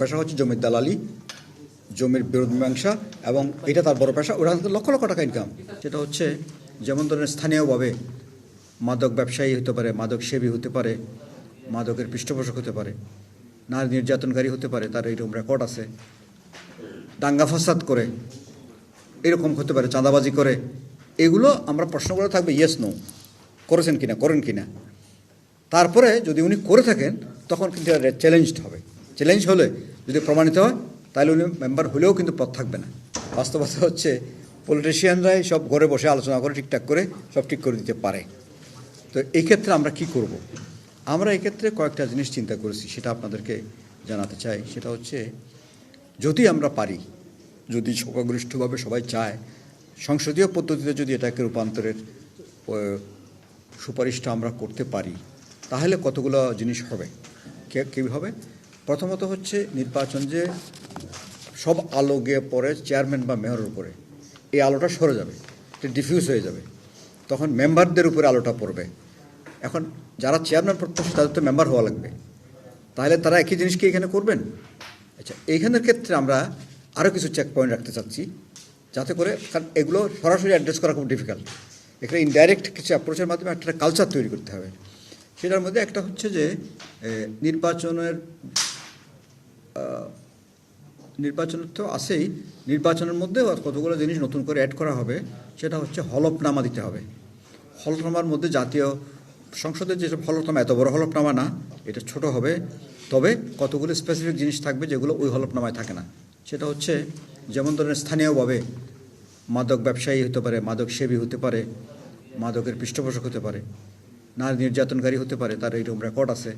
পেশা হচ্ছে জমির দালালি, জমির বিরোধ মীমাংসা এবং এটা তার বড় পেশা। ওরা লক্ষ লক্ষ টাকা ইনকাম সেটা হচ্ছে যেমন ধরেন স্থানীয়ভাবে মাদক ব্যবসায়ী হতে পারে, মাদক সেবী হতে পারে, মাদকের পৃষ্ঠপোষক হতে পারে, নারী নির্যাতনকারী হতে পারে, তার এইরকম রেকর্ড আছে। দাঙ্গা ফাসাদ করে, এরকম হতে পারে, চাঁদাবাজি করে। এগুলো আমরা প্রশ্ন করে থাকবে ইয়েস নো করেছেন কিনা, করেন কিনা। তারপরে যদি উনি করে থাকেন, তখন কিন্তু চ্যালেঞ্জড হবে। চ্যালেঞ্জ হলে যদি প্রমাণিত হয়, তাহলে উনি মেম্বার হলেও কিন্তু পথ থাকবে না। বাস্তবতা হচ্ছে পলিটিশিয়ানরাই সব ঘরে বসে আলোচনা করে, ঠিকঠাক করে সব ঠিক করে দিতে পারে। তো এই ক্ষেত্রে আমরা কি করব। আমরা এই ক্ষেত্রে কয়েকটা জিনিস চিন্তা করেছি, সেটা আপনাদেরকে জানাতে চাই। সেটা হচ্ছে, যদি আমরা পারি, যদি সংখ্যাগরিষ্ঠভাবে সবাই চায়, সংসদীয় পদ্ধতিতে যদি এটাকে রূপান্তরের সুপারিশটা আমরা করতে পারি, তাহলে কতগুলো জিনিস হবে? কে, কী হবে? প্রথমত হচ্ছে নির্বাচন যে সব আলো গিয়ে পড়ে চেয়ারম্যান বা মেয়রের উপরে, এই আলোটা সরে যাবে, এটা ডিফিউজ হয়ে যাবে। তখন মেম্বারদের উপরে আলোটা পড়বে। এখন যারা চেয়ারম্যান প্রত্যাশী, তাদের তো মেম্বার হওয়া লাগবে। তাহলে তারা একই জিনিসকে এখানে করবেন? আচ্ছা এইখানের ক্ষেত্রে আমরা আরও কিছু চেক পয়েন্ট রাখতে চাচ্ছি, যাতে করে কারণ এগুলো সরাসরি অ্যাড্রেস করা খুব ডিফিকাল্ট এখানে ইনডাইরেক্ট কিছু অ্যাপ্রোচের মাধ্যমে একটা কালচার তৈরি করতে হবে। সেটার মধ্যে একটা হচ্ছে যে নির্বাচনের নির্বাচন তো আছেই। নির্বাচনের মধ্যে কতগুলো জিনিস নতুন করে অ্যাড করা হবে, সেটা হচ্ছে হলফনামা দিতে হবে। হলফনামার মধ্যে জাতীয় সংসদের যেসব হলফনামা, এত বড় হলফনামা না, এটা ছোট হবে। তবে কতগুলো স্পেসিফিক জিনিস থাকবে যেগুলো ওই হলফনামায় থাকে না। সেটা হচ্ছে যেমন ধরেন স্থানীয়ভাবে মাদক ব্যবসায়ী হতে পারে, মাদক সেবী হতে পারে, মাদকের পৃষ্ঠপোষক হতে পারে, নারী নির্যাতনকারী হতে পারে, তার এইরকম রেকর্ড আছে।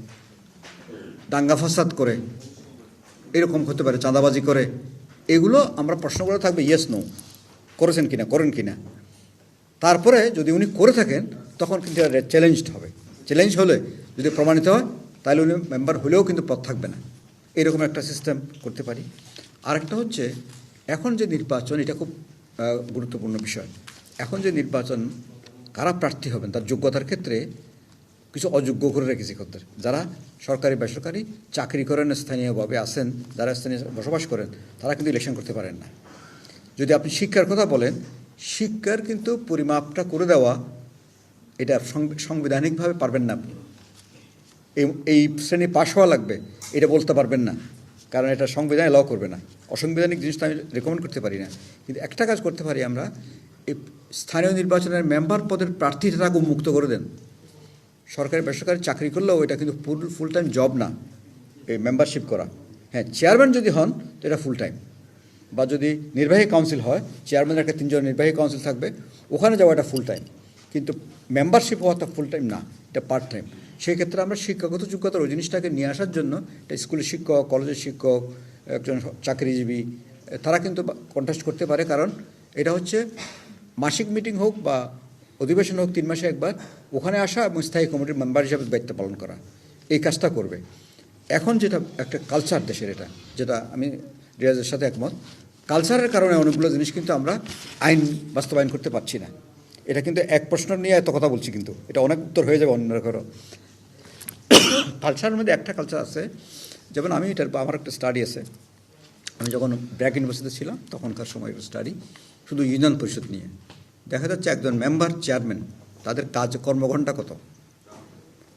দাঙ্গা ফাসাদ করে এরকম হতে পারে, চাঁদাবাজি করে। এগুলো আমরা প্রশ্ন করে থাকবে ইয়েস নো করেছেন কিনা, করেন কিনা। তারপরে যদি উনি করে থাকেন, তখন কিন্তু চ্যালেঞ্জড হবে। চ্যালেঞ্জ হলে যদি প্রমাণিত হয়, তাহলে উনি মেম্বার হলেও কিন্তু পথ থাকবে না। এরকম একটা সিস্টেম করতে পারি। আরেকটা হচ্ছে, এখন যে নির্বাচন, এটা খুব গুরুত্বপূর্ণ বিষয়। এখন যে নির্বাচন, কারা প্রার্থী হবেন, তার যোগ্যতার ক্ষেত্রে কিছু অযোগ্য করে রেখেছি ক্ষেত্রে যারা সরকারি বেসরকারি চাকরি করেন, স্থানীয়ভাবে আসেন যারা স্থানীয় বসবাস করেন, তারা কিন্তু ইলেকশন করতে পারেন না। যদি আপনি শিক্ষার কথা বলেন, শিক্ষার কিন্তু পরিমাপটা করে দেওয়া, এটা সংবি- সাংবিধানিকভাবে পারবেন না আপনি। এই শ্রেণি পাশ হওয়া লাগবে, এটা বলতে পারবেন না। কারণ এটা সংবিধান এলাও করবে না। অসংবিধানিক জিনিসটা আমি রেকমেন্ড করতে পারি না। কিন্তু একটা কাজ করতে পারি আমরা, এই স্থানীয় নির্বাচনের মেম্বার পদের প্রার্থীটাকে মুক্ত করে দেন। সরকারি বেসরকারি চাকরি করলেও এটা কিন্তু ফুল ফুল টাইম জব না, এই মেম্বারশিপ করা। হ্যাঁ চেয়ারম্যান যদি হন, তো এটা ফুল টাইম বা যদি নির্বাহী কাউন্সিল হয় চেয়ারম্যানের একটা তিনজন নির্বাহী কাউন্সিল থাকবে, ওখানে যাওয়া এটা ফুল টাইম কিন্তু মেম্বারশিপ হওয়াটা ফুল টাইম না, এটা পার্ট টাইম সেই ক্ষেত্রে আমরা শিক্ষাগত যোগ্যতার ওই জিনিসটাকে নিয়ে আসার জন্য এটা স্কুলের শিক্ষক, কলেজের শিক্ষক, একজন চাকরিজীবী, তারা কিন্তু কন্টেস্ট করতে পারে। কারণ এটা হচ্ছে মাসিক মিটিং হোক বা অধিবেশন হোক তিন মাসে একবার, ওখানে আসা এবং স্থায়ী কমিটির মেম্বার হিসাবে দায়িত্ব পালন করা। এই কাজটা করবে। এখন যেটা একটা কালচার দেশের এটা, যেটা আমি রিয়াজের সাথে একমত। কালচারের কারণে অনেকগুলো জিনিস কিন্তু আমরা আইন বাস্তবায়ন করতে পারছি না। এটা কিন্তু এক প্রশ্ন নিয়ে এত কথা বলছি কিন্তু। এটা অনেক উত্তর হয়ে যাবে অন্য কারও কালচারের মধ্যে একটা কালচার আছে। যেমন আমি এটার আমার একটা স্টাডি আছে। আমি যখন ব্র্যাক ইউনিভার্সিটিতে ছিলাম, তখনকার সময় স্টাডি শুধু ইউনিয়ন পরিষদ নিয়ে। দেখা যাচ্ছে একজন মেম্বার চেয়ারম্যান তাদের কাজ, কর্মঘণ্টা কত?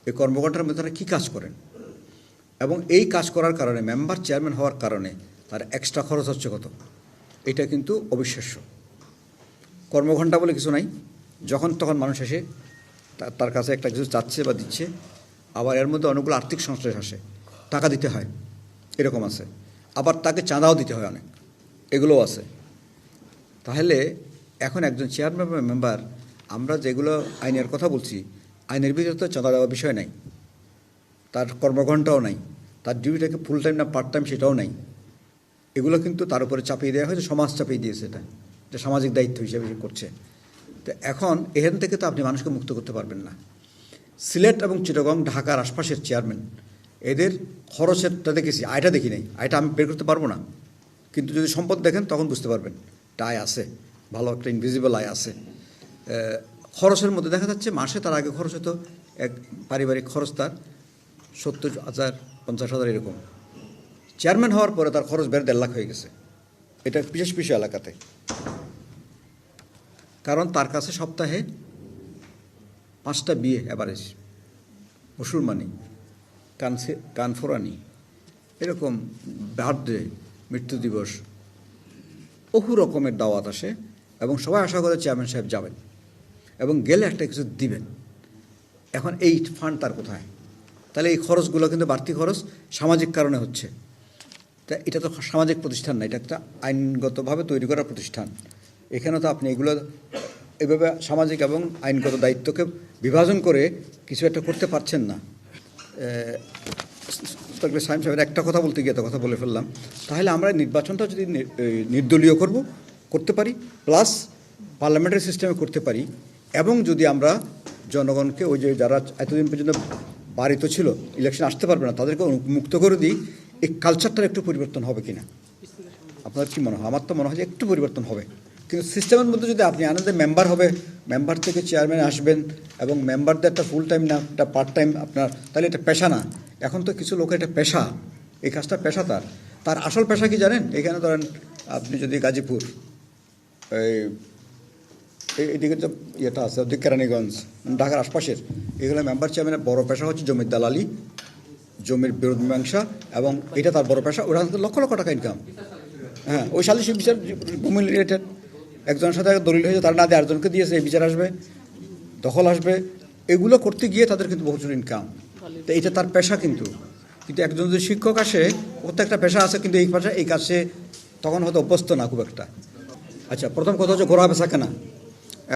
এই কর্মঘণ্টার মধ্যে তারা কী কাজ করেন? এবং এই কাজ করার কারণে মেম্বার চেয়ারম্যান হওয়ার কারণে তার এক্সট্রা খরচ হচ্ছে কত? এটা কিন্তু অবিশ্বাস্য। কর্মঘণ্টা বলে কিছু নাই। যখন তখন মানুষ এসে তার কাছে একটা কিছু চাচ্ছে বা দিচ্ছে, আবার এর মধ্যে অনেকগুলো আর্থিক সংশ্লেষ আসে। টাকা দিতে হয়, এরকম আছে। আবার তাকে চাঁদাও দিতে হয় অনেক। এগুলোও আছে। তাহলে এখন একজন চেয়ারম্যান বা মেম্বার আমরা যেগুলো আইনের কথা বলছি, আইনের ভিতরে তো চাঁদা দেওয়ার বিষয় নাই। তার কর্মঘণ্টাও নাই। তার ডিউটিটাকে ফুল টাইম না পার্ট টাইম সেটাও নাই। এগুলো কিন্তু তার উপরে চাপিয়ে দেওয়া হয়েছে, সমাজ চাপিয়ে দিয়েছে এটা। এটা সামাজিক দায়িত্ব হিসেবে করছে। তো এখন এখান থেকে তো আপনি মানুষকে মুক্ত করতে পারবেন না। সিলেট এবং চিটাগং ঢাকার আশপাশের চেয়ারম্যান এদের খরচেরটা দেখেছি, আয়টা দেখি নাই। আয়টা আমি বের করতে পারব না। কিন্তু যদি সম্পদ দেখেন, তখন বুঝতে পারবেন। আয় আছে। ভালো একটা ইনভিজিবল আয় আছে। খরচের মধ্যে দেখা যাচ্ছে মাসে তার আগে খরচ হতো এক পারিবারিক খরচ তার সত্তর হাজার, পঞ্চাশ হাজার এরকম। চেয়ারম্যান হওয়ার পরে তার খরচ বেড়ে দেড় লাখ হয়ে গেছে। এটা বিশেষ বিশেষ এলাকাতে। কারণ তার কাছে সপ্তাহে পাঁচটা বিয়ে অ্যাভারেজ মুসলমানি, কানসে, কানফোরানি। এরকম বার্থডে, মৃত্যু দিবস, বহু রকমের দাওয়াত আসে। এবং সবাই আশা করে চেয়ারম্যান সাহেব যাবেন। এবং গেলে একটা কিছু দিবেন। এখন এই ফান্ড তার কোথায়? তাহলে এই খরচগুলো কিন্তু বাড়তি খরচ সামাজিক কারণে হচ্ছে। তা এটা তো সামাজিক প্রতিষ্ঠান না, এটা একটা আইনগতভাবে তৈরি করা প্রতিষ্ঠান। এখানে তো আপনি এগুলো এভাবে সামাজিক এবং আইনগত দায়িত্বকে বিভাজন করে কিছু একটা করতে পারছেন না। সাইম সাহেবের একটা কথা বলতে গিয়ে তো কথা বলে ফেললাম। তাহলে আমরা নির্বাচনটা যদি নির্দলীয় করব করতে পারি প্লাস পার্লামেন্টারি সিস্টেমে করতে পারি, এবং যদি আমরা জনগণকে ওই যে যারা এতদিন পর্যন্ত বাড়িত ছিল ইলেকশন আসতে পারবে না, তাদেরকে মুক্ত করে দিই, এই কালচারটার একটু পরিবর্তন হবে কিনা? আপনার কি মনে হয়? আমার তো মনে হয় যে একটু পরিবর্তন হবে। কিন্তু সিস্টেমের মধ্যে যদি আপনি আনন্দে মেম্বার হবে মেম্বার থেকে চেয়ারম্যান আসবেন, এবং মেম্বারদের একটা ফুল টাইম না, একটা পার্ট টাইম আপনার, তাহলে এটা পেশা না। এখন তো কিছু লোকের এটা পেশা, এই কাজটা পেশা তার। তার আসল পেশা কি জানেন? এখানে ধরেন আপনি যদি গাজীপুর এদিকে যে ইয়েটা আছে, ওদিকে কেরানীগঞ্জ, ঢাকার আশপাশের। এগুলো মেম্বার চেয়ারম্যানের বড় পেশা হচ্ছে জমির দালালি, জমির বিরোধ মীমাংসা এবং এটা তার বড় পেশা, ওরা লক্ষ লক্ষ টাকা ইনকাম হ্যাঁ ওই সালিসি বিচার ভূমি রিলেটেড একজনের সাথে দলিল হয়েছে, তার না দিয়ে আরেকজনকে দিয়েছে, এই বিচার আসবে, দখল আসবে। এগুলো করতে গিয়ে তাদের কিন্তু প্রচুর ইনকাম তো এটা তার পেশা কিন্তু। কিন্তু একজন যদি শিক্ষক আসে ওর তো একটা পেশা আছে, কিন্তু এই পেশা, এই কাজে তখন হয়তো অভ্যস্ত না খুব একটা। আচ্ছা প্রথম কথা হচ্ছে ঘোরা বেচা কেনা।